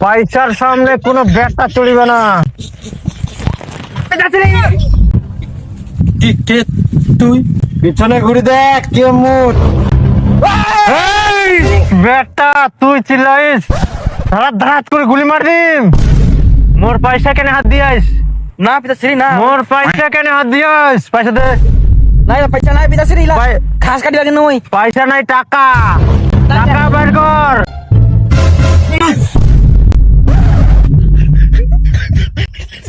পয়সার সামনে কোনো ব্যাটা চলিবে না। তুই? পিছনে ঘুরে দেখ কে মুখ বেটা তুই চিল্লাইস। ধারাত ধারাত করে গুলি মার দিম মোর পয়সা কেন হাত দিয়াস না পিতাশ্রী না। মোর পয়সা কেন হাত দিয়াস পয়সা দে। নাই পয়সা নাই পিতাশ্রী ঘাস কাটিবা কেন ওই? পয়সা নাই টাকা। টাকা বের কর।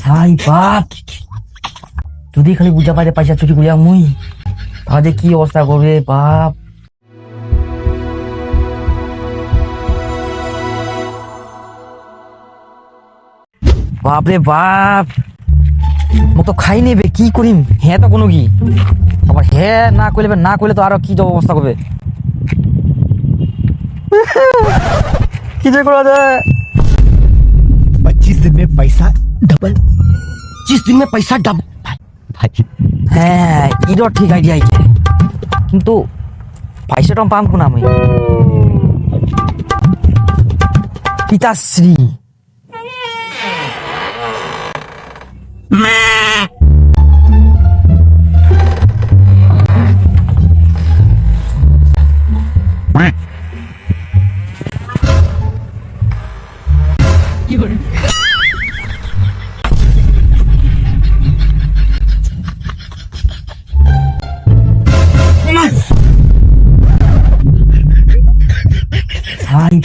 ভাই, বাপ। যদি খালি বুঝা পারে পয়সা চুরি করিয়া মুই, তাহলে কি অবস্থা করবে, বাপ? বাপ রে বাপ। মতো খাই নেবে, কি করিম? হ্যাঁ তো কোনো কি? আবার হ্যাঁ না করলে না করলে তো আরও কি যাব অবস্থা করবে? কি যে করা যায়? পঁচিশ দিন পয়সা ডবল पच्चीस दिन में पैसा डबल भाई হ্যাঁ ইরো ঠিক আইডিয়া আইছে কিন্তু পয়সাটা পাম কোন আমি পিতাশ্রী হাই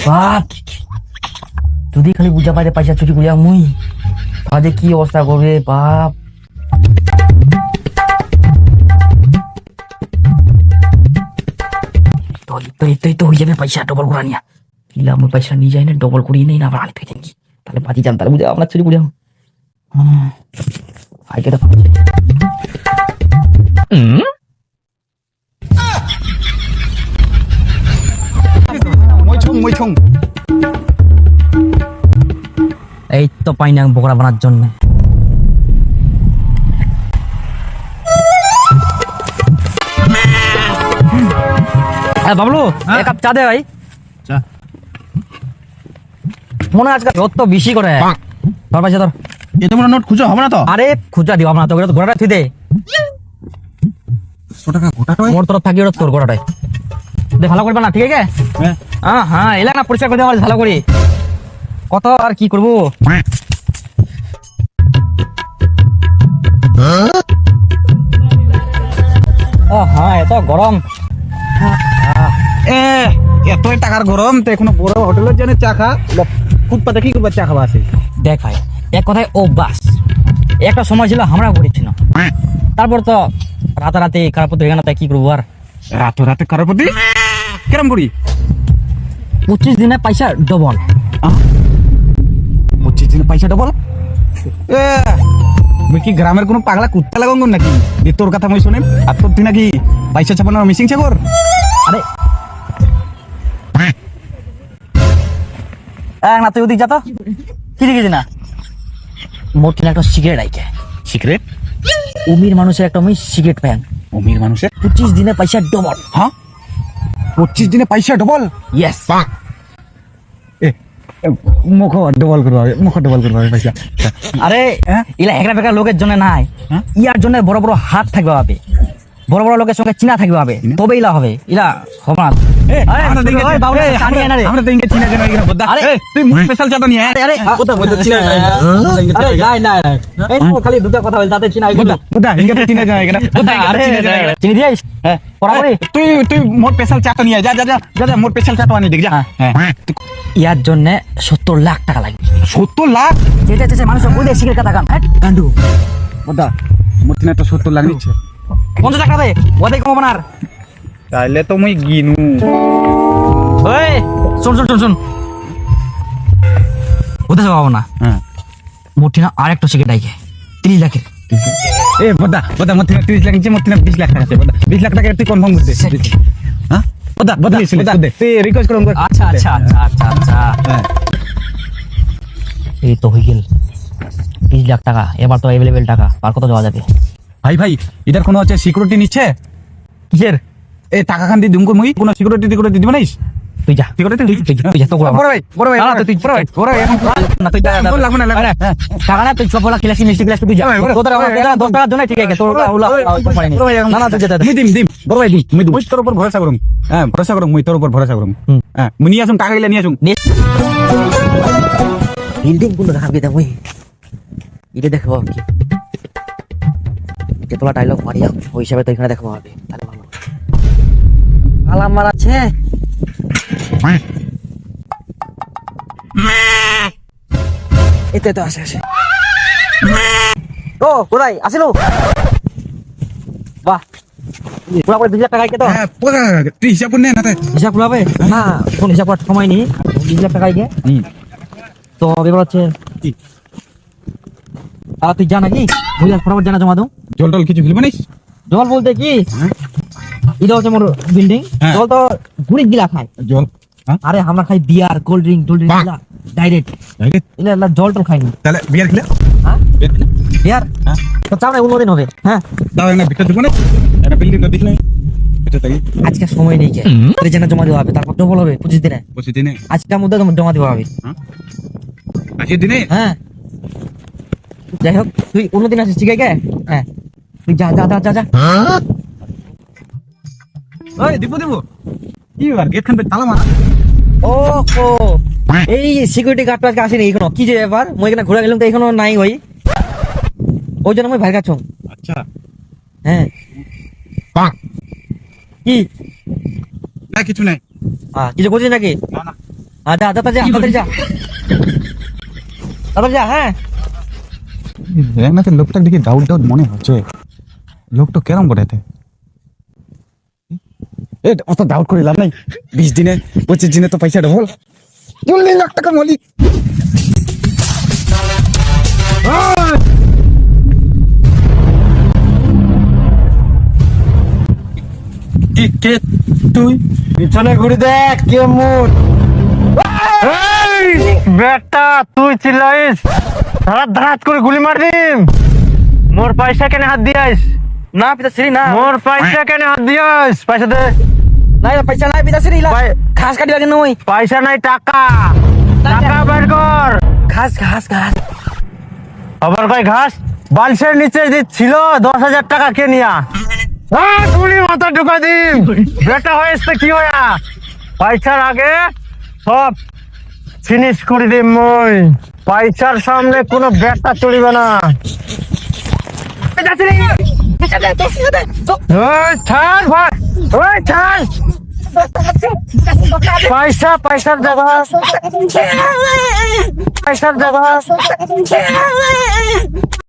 বাপ! যদি খালি বুঝা পাই পয়সা চুরি করিয়া মুই, তাহলে কি অবস্থা করবে বাপ? পয়সা ডবল করা নিয়া। কিলা আমি পয়সা নিয়ে যাই না ডবল করিয়ে নেই না, আবার আগে থেকে দেখি তাহলে বাজি যান, তাহলে বুঝে আপনার চুরি করিয়া হুম মই এই তো পাই না বোকরা বানার জন্য। হ্যাঁ বাবলু এক কাপ চা দে ভাই। চা। মনে আজকাল যত বেশি করে ধর পয়সা ধর এ তোমরা নোট খুঁজো হবে না তো? আরে খুচরা দিব না তোকে তো ঘোড়াটা থুই দে। মোর তরফ থাকি ওটা তোর ঘোড়াটাই দে ভালো করবে না ঠিক আছে হ্যাঁ হ্যাঁ হ্যাঁ এলাকা না, পরিষ্কার করে দেওয়া ভালো করি। কত, আর কি করব? হ্যাঁ এত গরম। এ টাকার গরম, তো এখনও বড় হোটেলের জন্য চা খা। ফুটপাতে কি করবে, চা খাওয়া আছে দেখ ভাই, এক কথায় ও বাস। একটা সময় ছিল, আমরা করেছিল তারপর তো রাতারাতি খারাপ হয়ে কি করব আর? রাত রাতে কারোর প্রতি কিরম করি পঁচিশ দিনে পয়সা ডবল পঁচিশ দিনে পয়সা ডবল এ! মুই কি গ্রামের কোনো পাগলা কুত্তা লাগান নাকি? যে তোর কথা মই শুনেন আর তোর তুই নাকি পয়সা ছাপানোর মিসিং চাকর? আরে! না তুই ওদিক যা তো। কি লিখেছি না? মোট একটা সিগারেট আইকে সিক্রেট উমির মানুষের একটা আমি সিগারেট প্যান অমির মানুষের? পঁচিশ দিনে পয়সা ডবল হ্যাঁ? পঁচিশ দিনে পয়সা ডবল ইয়েস মুখ ডবল করবা মুখ ডবল করবা পয়সা। আরে হ্যাঁ? ইলা হেকড়া বেকার লোকের জন্য নাই। হ্যাঁ? ইয়ার জন্য বড় বড় হাত থাকবে হবে বড় বড় লোকের সঙ্গে চিনা থাকবে হবে? তবে ইলা হবে ইলা হবে না হ্যাঁ। হ্যাঁ ইয়ার জন্য সত্তর লাখ টাকা লাগবে সত্তর লাখ যেটা মানুষ কথা গান্ডু বোদ্ধা মোর তিন একটা সত্তর লাখ নিচ্ছে পঞ্চাশ টাকা দে কমাবো না আর তাইলে তো মুই গিনু। ওই শোন শোন শোন শোন। ওদের না। মোটি না আর একটা সিগারেট আইকে তিরিশ লাখের। এ মোর তিন তিরিশ লাখ তিন বিশ লাখ টাকা আছে বোদ্ধা বিশ লাখ টাকা তুই কনফার্ম করতে হ্যাঁ? তুই রিকোয়েস্ট করুন আচ্ছা আচ্ছা আচ্ছা আচ্ছা আচ্ছা। হ্যাঁ। এই তো হয়ে গেল। বিশ লাখ টাকা এবার তো অ্যাভেলেবেল টাকা আর কত যাওয়া যাবে? ভাই ভাই এটার কোনো হচ্ছে সিকিউরিটি নিচ্ছে? কিসের? এ টাকা খান দিয়ে দুমকো মুই? কোনো সিকিউরিটি টিকিউরিটি দিবে নাইস তুই যা আছে তুই তুই যা তো বড় ভাই। বড় ভাই না, তুই- বড় ভাই বড় ভাই না তুই যা, লাগবে না, লাগবে না। টাকা না তুই সব বলা ক্লাস মিষ্টি ক্লাস তুই যা। তোর জন্য ঠিক আছে তোর ওলা পারিনি বড় ভাই, না না তুই যা। দিম দিম বড় ভাই দিম। মুই দিম। মুই তোর উপর ভরসা করুম। হ্যাঁ ভরসা করুম মুই তোর উপর ভরসা করুম। হ্যাঁ মুই নিয়ে আসুম টাকা গিলা নিয়ে আসুম। বিল্ডিং দে মুই। এটা দেখব কি? কেতলা ডায়লগ মারিয়া ওই হিসাবে তো এখানে দেখব হবে। তাহলে ভালো। আলাম মারাচ্ছে এতে তো আসে আসে ও কোথায়? আসিল? বাহ। পুরা করে দুই লাখ টাকা তো? হ্যাঁ তুই হিসাব করে না হিসাব করবে না কোন হিসাব করার সময় নেই। দুই লাখ টাকা আগে তো এবার হচ্ছে কি? তুই জানা কি? লাখ ফটাফট জানা জমা দো জল টল কিছু ফেলবে নাইস জল বলতে কি? এটা হচ্ছে মোর বিল্ডিং হ্যাঁ। জল তো গুড়ি গিলা খায়। জল হ্যাঁ? আরে আমরা খাই beer cold drink cold drink. Direct? এটা এলা জল টল খাইনি। তাহলে বিয়ার খেলে? হ্যাঁ? বিয়ার হ্যাঁ। তো চাও না অন্যদিন হবে। হ্যাঁ। তাও একটা ভিতর দিব না? একটা বিল্ডিং না দেখলে আজকে সময় নেই কে? তোর জানা জমা দেওয়া হবে। তারপর ডবল হবে পঁচিশ দিনে। বসে দিনে? আজকের মধ্যে জমা দেওয়া হবে। আজকের দিনে? হ্যাঁ। যাই হোক তুই অন্যদিন আসিস ঠিক আছে? হ্যাঁ। তুই যা যা যা যা যা। ওই দিব দিব কি আর গেট খান তালা মারা? ও ও এই সিকিউরিটি গার্ড আজকে আসেনি এখনও। কি যে ব্যাপার? মই এখানে ঘুরে গেলাম তো এখনও নাই ওই। ওই জন্য আমি ভাই কাছ আচ্ছা। হ্যাঁ। কি? না কিছু নাই। আহ, কিছু করছিস নাকি? না না। যা যা, যা তাড়াতাড়ি যা। তাড়াতাড়ি যা হ্যাঁ। দেখ না তো লোকটা দেখি ডাউট ডাউট মনে হচ্ছে। লোকটা কেরম বটেতে এ, অত ডাউট করে লাভ নাই। বিশ দিনে, পঁচিশ দিনে তো পয়সা ডবল চল্লিশ লাখ টাকা মালিক। তুই? পিছনে ঘুরে দেখ, কে মুট বেটা, তুই চিল্লাইস সারা ধাত করে গুলি মার দিম মোর পয়সা কেন হাত দিয়াস না পিতা শ্রী না। মোর পয়সা কেন হাত দিয়াস পয়সা দে। না পয়সা নাই পিতা শ্রী পাই- ঘাস কাটিবা কেন ওই। পয়সা নাই টাকা। টাকা। বের কর। ঘাস ঘাস ঘাস। আবার কয় ঘাস? বালসের নিচে ছিল দশ হাজার টাকা কে নিয়া? গুলি মাথা ঢুকা দিম। বেটা হয়েছে কি হয়া? পয়সার আগে সব ফিনিশ করে দিম মই। পয়সার সামনে কোনো ব্যাটা চলিবে না। পয়সা পয়সার জায়গা পয়সার জায়গা